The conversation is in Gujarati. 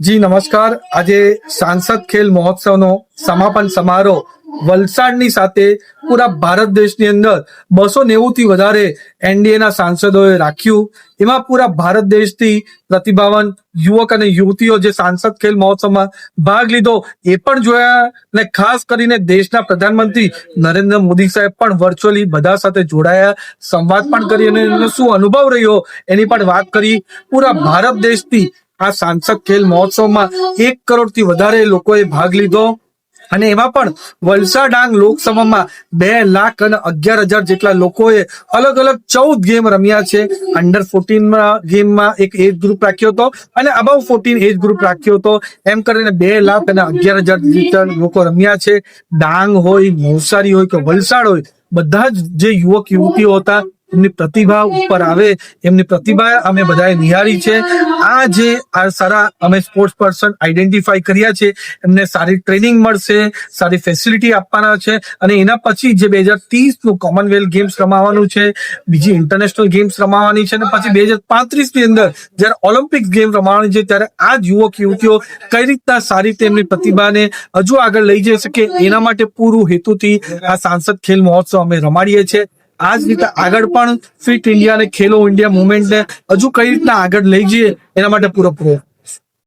જી, નમસ્કાર. આજે સાંસદ ખેલ મહોત્સવનો સમાપન સમારોહ વલસાડની સાથે પૂરા ભારત દેશની અંદર બસો નેવું થી વધારે એનડીએના સાંસદોએ રાખ્યું. એમાં પૂરા ભારત દેશથી પ્રતિભાવાન યુવક અને યુવતીઓ જે સાંસદ ખેલ મહોત્સવમાં ભાગ લીધો, એ પણ જોયા અને ખાસ કરીને દેશના પ્રધાનમંત્રી નરેન્દ્ર મોદી સાહેબ પણ વર્ચ્યુઅલી બધા સાથે જોડાયા. સંવાદ પણ કરી અને એમનો શું અનુભવ રહ્યો એની પણ વાત કરી. પૂરા ભારત દેશથી આ સાંસદ ખેલ મહોત્સવમાં એક કરોડથી વધારે લોકોએ ભાગ લીધો. અને એમાં પણ વલસાડ ડાંગ લોકસભામાં બે લાખ અને અગિયાર હજાર જેટલા લોકોએ અલગ અલગ ચૌદ ગેમ રમ્યા છે. અંડર ફોર્ટીન ગેમમાં એક એજ ગ્રુપ રાખ્યો હતો અને અબાઉ ફોર્ટીન એજ ગ્રુપ રાખ્યો હતો. એમ કરીને બે લાખ અને અગિયાર હજાર જેટલા લોકો રમ્યા છે. ડાંગ હોય, નવસારી હોય કે વલસાડ હોય, બધા જ જે યુવક, યુવતીઓ હતા એમની પ્રતિભા ઉપર આવે, એમની પ્રતિભા અમે બધાએ નિહાળી છે. આ જે આ સારા અમે સ્પોર્ટ્સ પર્સન આઈડેન્ટિફાઈ કર્યા છે, એમને સારી ટ્રેનિંગ મળશે, સારી ફેસિલિટી આપવાના છે અને એના પછી જે બે હજારનું કોમનવેલ્થ ગેમ્સ રમાવાનું છે, બીજી ઇન્ટરનેશનલ ગેમ્સ રમાવાની છે અને પછી બે હજાર પાંત્રીસની અંદર જ્યારે ઓલિમ્પિક્સ ગેમ રમાવાની છે ત્યારે આ યુવક, યુવતીઓ કઈ રીતના સારી રીતે એમની પ્રતિભાને હજુ આગળ લઈ જઈ શકે એના માટે પૂરું હેતુથી આ સાંસદ ખેલ મહોત્સવ અમે રમાડીએ છીએ. આ જ રીતે આગળ પણ ફિટ ઇન્ડિયા અને ખેલો ઇન્ડિયા મુવમેન્ટને હજુ કઈ રીતના આગળ લઈ જઈએ, એના માટે પૂરો પ્રયત્ન